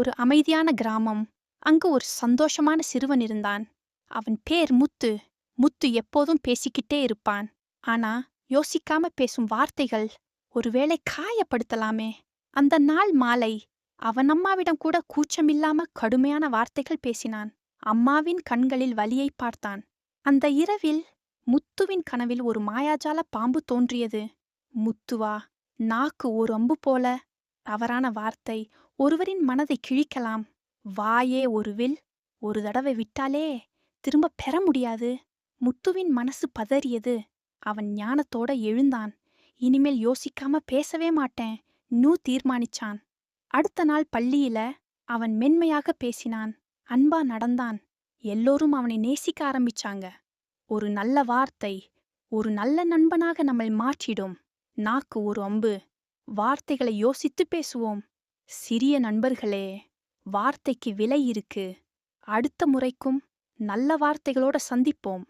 ஒரு அமைதியான கிராமம். அங்கு ஒரு சந்தோஷமான சிறுவன் இருந்தான். அவன் பேர் முத்து. முத்து எப்போதும் பேசிக்கிட்டே இருப்பான். ஆனா யோசிக்காம பேசும் வார்த்தைகள் ஒருவேளை காயப்படுத்தலாமே. அந்த நாள் மாலை அவன் அம்மாவிடம் கூட கூச்சமில்லாம கடுமையான வார்த்தைகள் பேசினான். அம்மாவின் கண்களில் வலியை பார்த்தான். அந்த இரவில் முத்துவின் கனவில் ஒரு மாயாஜால பாம்பு தோன்றியது. முத்துவா நாக்கு ஒரு அம்பு போல தவறான வார்த்தை. ஒருவரின் மனதை கிழிக்கலாம். வாயே ஒரு வில் ஒரு தடவை விட்டாலே திரும்ப பெற முடியாது. முத்துவின் மனசு பதறியது. அவன் ஞானத்தோட எழுந்தான். இனிமேல் யோசிக்காம பேசவே மாட்டேன். நூ தீர்மானிச்சான். அடுத்த நாள் பள்ளியில அவன் மென்மையாக பேசினான். அன்பா நடந்தான். எல்லோரும் அவனை நேசிக்க ஆரம்பிச்சாங்க. ஒரு நல்ல வார்த்தை ஒரு நல்ல நண்பனாக நம்மை மாற்றிடும். நாக்கு ஒரு அம்பு. வார்த்தைகளை யோசித்து பேசுவோம். சிறிய நண்பர்களே வார்த்தைக்கு விலை இருக்கு. அடுத்த முறைக்கும் நல்ல வார்த்தைகளோட சந்திப்போம்.